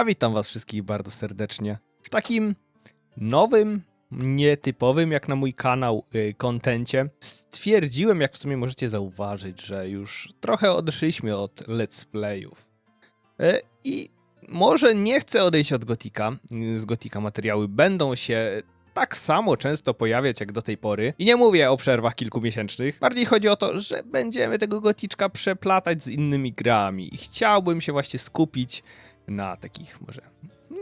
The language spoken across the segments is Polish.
A witam was wszystkich bardzo serdecznie w takim nowym, nietypowym jak na mój kanał y, kontencie. Stwierdziłem, jak w sumie możecie zauważyć, że już trochę odeszliśmy od let's playów. Y, I może nie chcę odejść od Gotika. y, Z Gotika materiały będą się tak samo często pojawiać jak do tej pory. I nie mówię o przerwach kilkumiesięcznych. Bardziej chodzi o to, że będziemy tego goticzka przeplatać z innymi grami. I chciałbym się właśnie skupić na takich może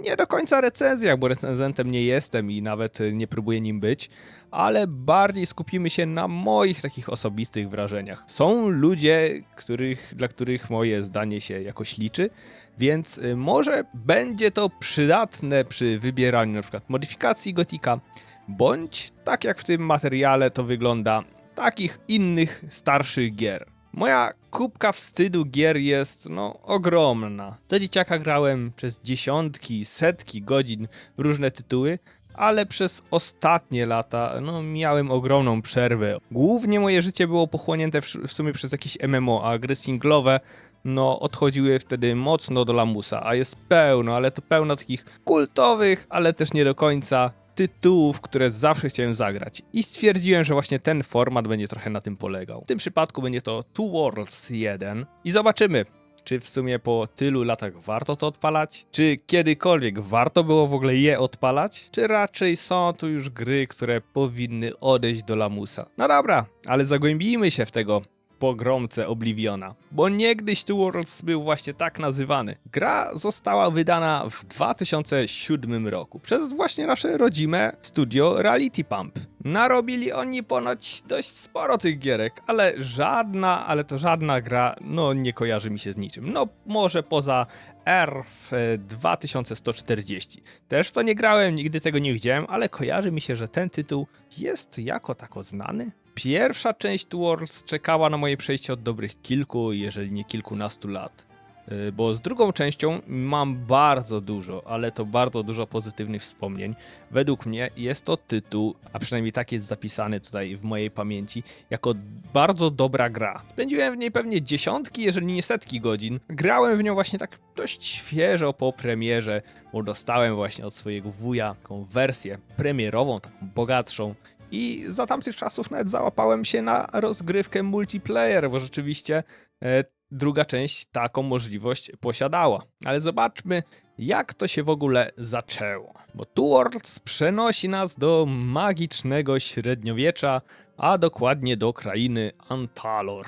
nie do końca recenzjach, bo recenzentem nie jestem i nawet nie próbuję nim być, ale bardziej skupimy się na moich takich osobistych wrażeniach. Są ludzie, których, dla których moje zdanie się jakoś liczy, więc y, może będzie to przydatne przy wybieraniu na przykład modyfikacji Gotika, bądź tak jak w tym materiale to wygląda, takich innych starszych gier. Moja kubka wstydu gier jest, no, ogromna. Do dzieciaka grałem przez dziesiątki, setki godzin różne tytuły, ale przez ostatnie lata, no, miałem ogromną przerwę. Głównie moje życie było pochłonięte w, w sumie przez jakieś MMO, a gry singlowe, no, odchodziły wtedy mocno do lamusa, a jest pełno, ale to pełno takich kultowych, ale też nie do końca tytułów, które zawsze chciałem zagrać. I stwierdziłem, że właśnie ten format będzie trochę na tym polegał. W tym przypadku będzie to Two Worlds 1 i zobaczymy, czy w sumie po tylu latach warto to odpalać? Czy kiedykolwiek warto było w ogóle je odpalać? Czy raczej są tu już gry, które powinny odejść do lamusa? No dobra, ale zagłębijmy się w tego pogromcę Obliviona, bo niegdyś Two Worlds był właśnie tak nazywany. Gra została wydana w 2007 roku przez właśnie nasze rodzime studio Reality Pump. Narobili oni ponoć dość sporo tych gierek, ale żadna, ale to żadna gra, no nie kojarzy mi się z niczym. No może poza RF 2140. Też w to nie grałem, nigdy tego nie widziałem, ale kojarzy mi się, że ten tytuł jest jako tako znany. Pierwsza część Two Worlds czekała na moje przejście od dobrych kilku, jeżeli nie kilkunastu lat. Yy, Bo z drugą częścią mam bardzo dużo, ale to bardzo dużo pozytywnych wspomnień. Według mnie jest to tytuł, a przynajmniej tak jest zapisany tutaj w mojej pamięci, jako bardzo dobra gra. Spędziłem w niej pewnie dziesiątki, jeżeli nie setki godzin. Grałem w nią właśnie tak dość świeżo po premierze, bo dostałem właśnie od swojego wuja taką wersję premierową, taką bogatszą. I za tamtych czasów nawet załapałem się na rozgrywkę multiplayer, bo rzeczywiście e, druga część taką możliwość posiadała. Ale zobaczmy, jak to się w ogóle zaczęło. Bo Two Worlds przenosi nas do magicznego średniowiecza, a dokładnie do krainy Antalor,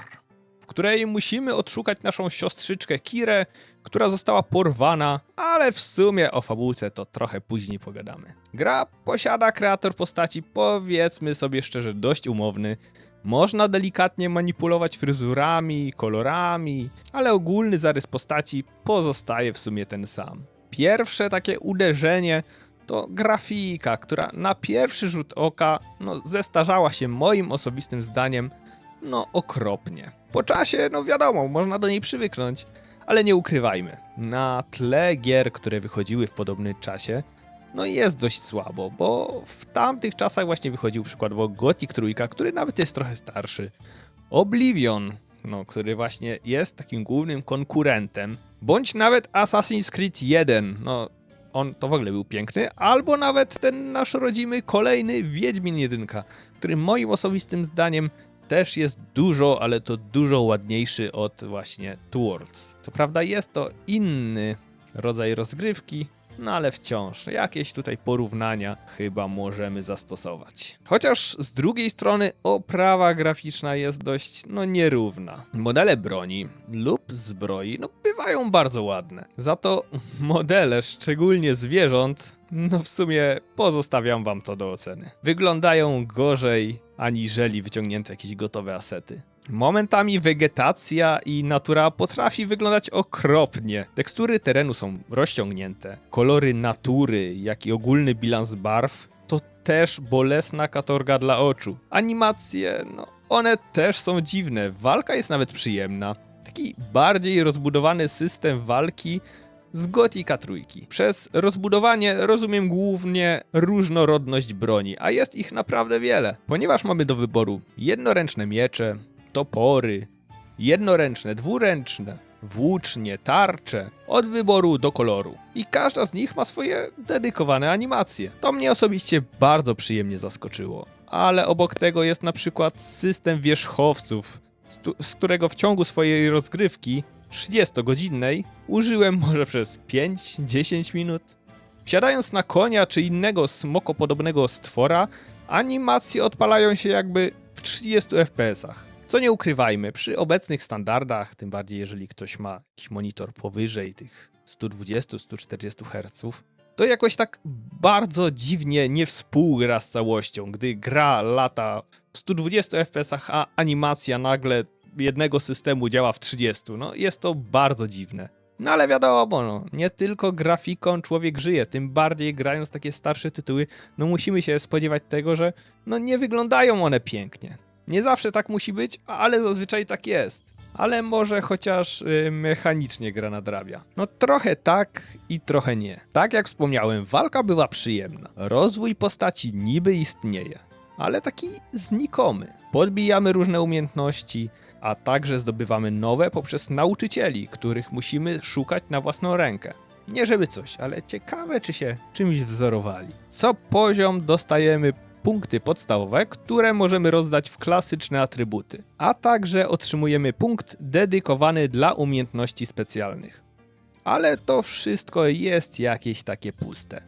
której musimy odszukać naszą siostrzyczkę Kirę, która została porwana, ale w sumie o fabułce to trochę później pogadamy. Gra posiada kreator postaci, powiedzmy sobie szczerze, dość umowny. Można delikatnie manipulować fryzurami, kolorami, ale ogólny zarys postaci pozostaje w sumie ten sam. Pierwsze takie uderzenie to grafika, która na pierwszy rzut oka no, zestarzała się moim osobistym zdaniem no okropnie. Po czasie, no wiadomo, można do niej przywyknąć, ale nie ukrywajmy, na tle gier, które wychodziły w podobnym czasie, no jest dość słabo, bo w tamtych czasach właśnie wychodził przykładowo Gothic Trójka, który nawet jest trochę starszy. Oblivion, no, który właśnie jest takim głównym konkurentem, bądź nawet Assassin's Creed 1, no on to w ogóle był piękny, albo nawet ten nasz rodzimy kolejny Wiedźmin 1, który moim osobistym zdaniem też jest dużo, ale to dużo ładniejszy od właśnie Two Worlds. Co prawda jest to inny rodzaj rozgrywki, no ale wciąż jakieś tutaj porównania chyba możemy zastosować. Chociaż z drugiej strony oprawa graficzna jest dość no nierówna. Modele broni lub zbroi no bywają bardzo ładne. Za to modele, szczególnie zwierząt, no w sumie pozostawiam wam to do oceny. Wyglądają gorzej aniżeli wyciągnięte jakieś gotowe asety. Momentami wegetacja i natura potrafi wyglądać okropnie. Tekstury terenu są rozciągnięte. Kolory natury, jak i ogólny bilans barw to też bolesna katorga dla oczu. Animacje, no one też są dziwne. Walka jest nawet przyjemna. Taki bardziej rozbudowany system walki z Gotika trójki. Przez rozbudowanie rozumiem głównie różnorodność broni, a jest ich naprawdę wiele, ponieważ mamy do wyboru jednoręczne miecze, topory, jednoręczne, dwuręczne, włócznie, tarcze, od wyboru do koloru. I każda z nich ma swoje dedykowane animacje. To mnie osobiście bardzo przyjemnie zaskoczyło. Ale obok tego jest na przykład system wierzchowców, z, którego w ciągu swojej rozgrywki 30-godzinnej użyłem może przez 5-10 minut. Wsiadając na konia czy innego smokopodobnego stwora, animacje odpalają się jakby w 30 FPS-ach. Co nie ukrywajmy, przy obecnych standardach, tym bardziej jeżeli ktoś ma jakiś monitor powyżej tych 120-140 Hz, to jakoś tak bardzo dziwnie nie współgra z całością, gdy gra lata w 120 FPS, a animacja nagle jednego systemu działa w 30. No jest to bardzo dziwne. No ale wiadomo, no, nie tylko grafiką człowiek żyje, tym bardziej grając takie starsze tytuły, no musimy się spodziewać tego, że no nie wyglądają one pięknie. Nie zawsze tak musi być, ale zazwyczaj tak jest. Ale może chociaż y, mechanicznie gra nadrabia. No trochę tak i trochę nie. Tak jak wspomniałem, walka była przyjemna. Rozwój postaci niby istnieje, ale taki znikomy. Podbijamy różne umiejętności, a także zdobywamy nowe poprzez nauczycieli, których musimy szukać na własną rękę. Nie żeby coś, ale ciekawe czy się czymś wzorowali. Co poziom dostajemy punkty podstawowe, które możemy rozdać w klasyczne atrybuty, a także otrzymujemy punkt dedykowany dla umiejętności specjalnych. Ale to wszystko jest jakieś takie puste.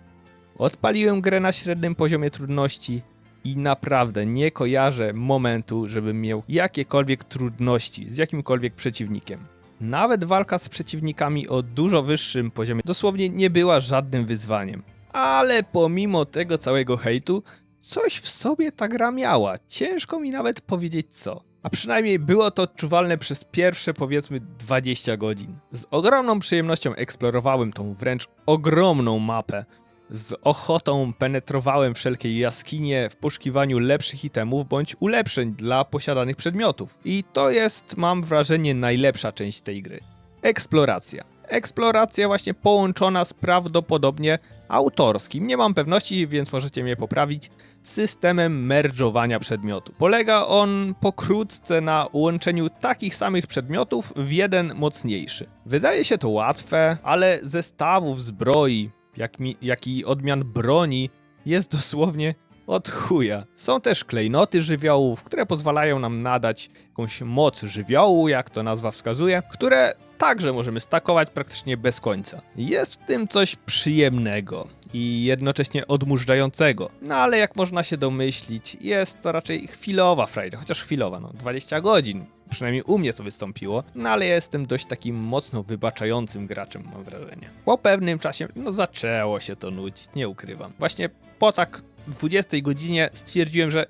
Odpaliłem grę na średnim poziomie trudności i naprawdę nie kojarzę momentu, żebym miał jakiekolwiek trudności z jakimkolwiek przeciwnikiem. Nawet walka z przeciwnikami o dużo wyższym poziomie dosłownie nie była żadnym wyzwaniem. Ale pomimo tego całego hejtu, coś w sobie ta gra miała. Ciężko mi nawet powiedzieć co. A przynajmniej było to odczuwalne przez pierwsze powiedzmy 20 godzin. Z ogromną przyjemnością eksplorowałem tą wręcz ogromną mapę. Z ochotą penetrowałem wszelkie jaskinie w poszukiwaniu lepszych itemów bądź ulepszeń dla posiadanych przedmiotów. I to jest, mam wrażenie, najlepsza część tej gry. Eksploracja. Eksploracja właśnie połączona z prawdopodobnie autorskim, nie mam pewności, więc możecie mnie poprawić, systemem merdżowania przedmiotu. Polega on pokrótce na łączeniu takich samych przedmiotów w jeden mocniejszy. Wydaje się to łatwe, ale zestawów zbroi, jak, mi, jak i odmian broni jest dosłownie od chuja. Są też klejnoty żywiołów, które pozwalają nam nadać jakąś moc żywiołu, jak to nazwa wskazuje, które także możemy stakować praktycznie bez końca. Jest w tym coś przyjemnego i jednocześnie odmurzającego. No ale jak można się domyślić, jest to raczej chwilowa frajda, chociaż chwilowa, no 20 godzin. Przynajmniej u mnie to wystąpiło, no ale ja jestem dość takim mocno wybaczającym graczem, mam wrażenie. Po pewnym czasie, no zaczęło się to nudzić, nie ukrywam. Właśnie po tak 20 godzinie stwierdziłem, że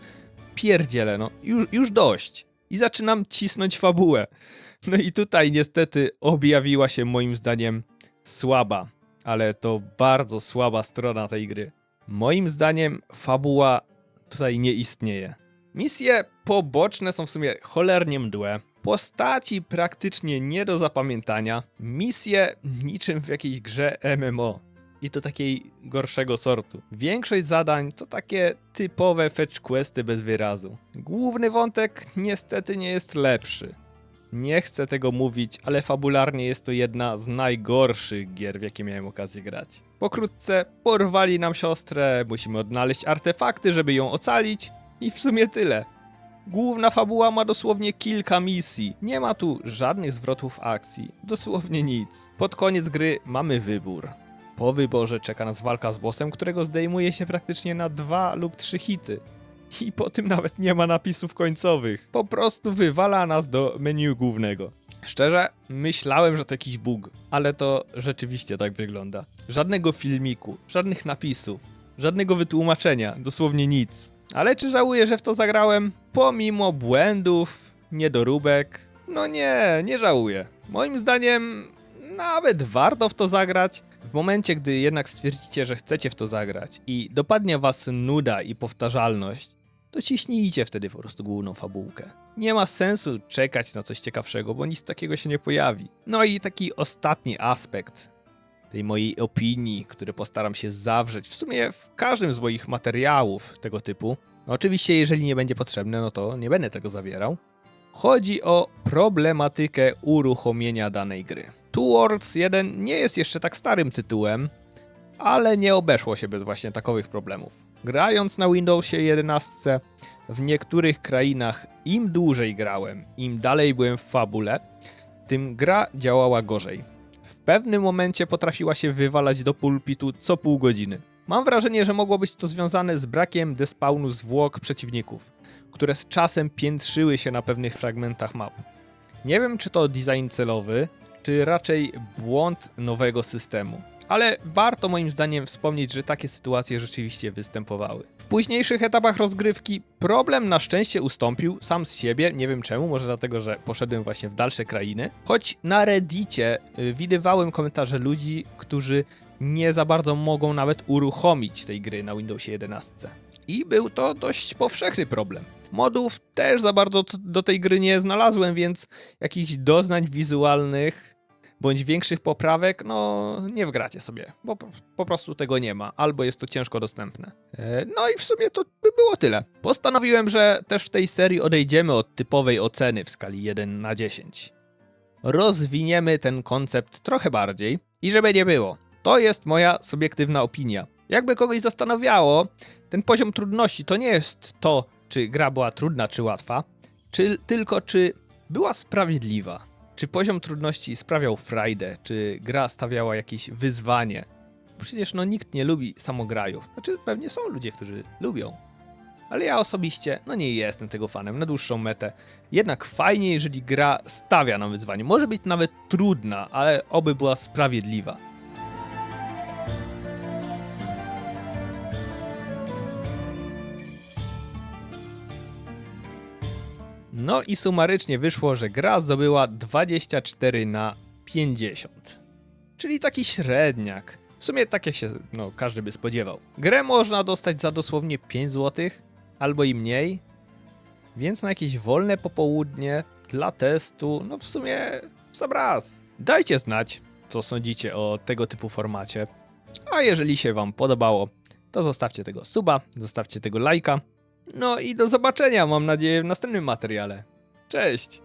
pierdzielę, no już, już dość. I zaczynam cisnąć fabułę. No i tutaj niestety objawiła się moim zdaniem słaba, ale to bardzo słaba strona tej gry. Moim zdaniem fabuła tutaj nie istnieje. Misje poboczne są w sumie cholernie mdłe. Postaci praktycznie nie do zapamiętania. Misje niczym w jakiejś grze MMO. I to takiej gorszego sortu. Większość zadań to takie typowe fetch questy bez wyrazu. Główny wątek niestety nie jest lepszy. Nie chcę tego mówić, ale fabularnie jest to jedna z najgorszych gier, w jakie miałem okazję grać. Pokrótce, porwali nam siostrę, musimy odnaleźć artefakty, żeby ją ocalić i w sumie tyle. Główna fabuła ma dosłownie kilka misji. Nie ma tu żadnych zwrotów akcji. Dosłownie nic. Pod koniec gry mamy wybór. Po wyborze czeka nas walka z bossem, którego zdejmuje się praktycznie na dwa lub trzy hity. I po tym nawet nie ma napisów końcowych. Po prostu wywala nas do menu głównego. Szczerze, myślałem, że to jakiś bug, ale to rzeczywiście tak wygląda. Żadnego filmiku, żadnych napisów, żadnego wytłumaczenia, dosłownie nic. Ale czy żałuję, że w to zagrałem? Pomimo błędów, niedoróbek, no nie, nie żałuję. Moim zdaniem nawet warto w to zagrać. W momencie, gdy jednak stwierdzicie, że chcecie w to zagrać i dopadnie was nuda i powtarzalność, to ciśnijcie wtedy po prostu główną fabułkę. Nie ma sensu czekać na coś ciekawszego, bo nic takiego się nie pojawi. No i taki ostatni aspekt tej mojej opinii, który postaram się zawrzeć w sumie w każdym z moich materiałów tego typu. No oczywiście, jeżeli nie będzie potrzebne, no to nie będę tego zawierał. Chodzi o problematykę uruchomienia danej gry. Two Worlds 1 nie jest jeszcze tak starym tytułem, ale nie obeszło się bez właśnie takowych problemów. Grając na Windowsie 11, w niektórych krainach im dłużej grałem, im dalej byłem w fabule, tym gra działała gorzej. W pewnym momencie potrafiła się wywalać do pulpitu co pół godziny. Mam wrażenie, że mogło być to związane z brakiem despawnu zwłok przeciwników, które z czasem piętrzyły się na pewnych fragmentach map. Nie wiem, czy to design celowy, czy raczej błąd nowego systemu. Ale warto moim zdaniem wspomnieć, że takie sytuacje rzeczywiście występowały. W późniejszych etapach rozgrywki problem na szczęście ustąpił sam z siebie, nie wiem czemu, może dlatego, że poszedłem właśnie w dalsze krainy. Choć na Reddicie y, widywałem komentarze ludzi, którzy nie za bardzo mogą nawet uruchomić tej gry na Windowsie 11. I był to dość powszechny problem. Modów też za bardzo do tej gry nie znalazłem, więc jakichś doznań wizualnych bądź większych poprawek, no nie wgracie sobie, bo po, prostu tego nie ma, albo jest to ciężko dostępne. E, No i w sumie to by było tyle. Postanowiłem, że też w tej serii odejdziemy od typowej oceny w skali 1 na 10. Rozwiniemy ten koncept trochę bardziej i żeby nie było, to jest moja subiektywna opinia. Jakby kogoś zastanawiało, ten poziom trudności to nie jest to, czy gra była trudna czy łatwa, czy tylko czy była sprawiedliwa. Czy poziom trudności sprawiał frajdę, czy gra stawiała jakieś wyzwanie? Przecież no nikt nie lubi samograjów. Znaczy pewnie są ludzie, którzy lubią. Ale ja osobiście no nie jestem tego fanem na dłuższą metę. Jednak fajnie, jeżeli gra stawia nam wyzwanie. Może być nawet trudna, ale oby była sprawiedliwa. No i sumarycznie wyszło, że gra zdobyła 24 na 50. Czyli taki średniak. W sumie tak jak się no, każdy by spodziewał. Grę można dostać za dosłownie 5 zł, albo i mniej. Więc na jakieś wolne popołudnie dla testu, no w sumie sam raz. Dajcie znać, co sądzicie o tego typu formacie. A jeżeli się wam podobało, to zostawcie tego suba, zostawcie tego lajka. No i do zobaczenia, mam nadzieję, w następnym materiale. Cześć!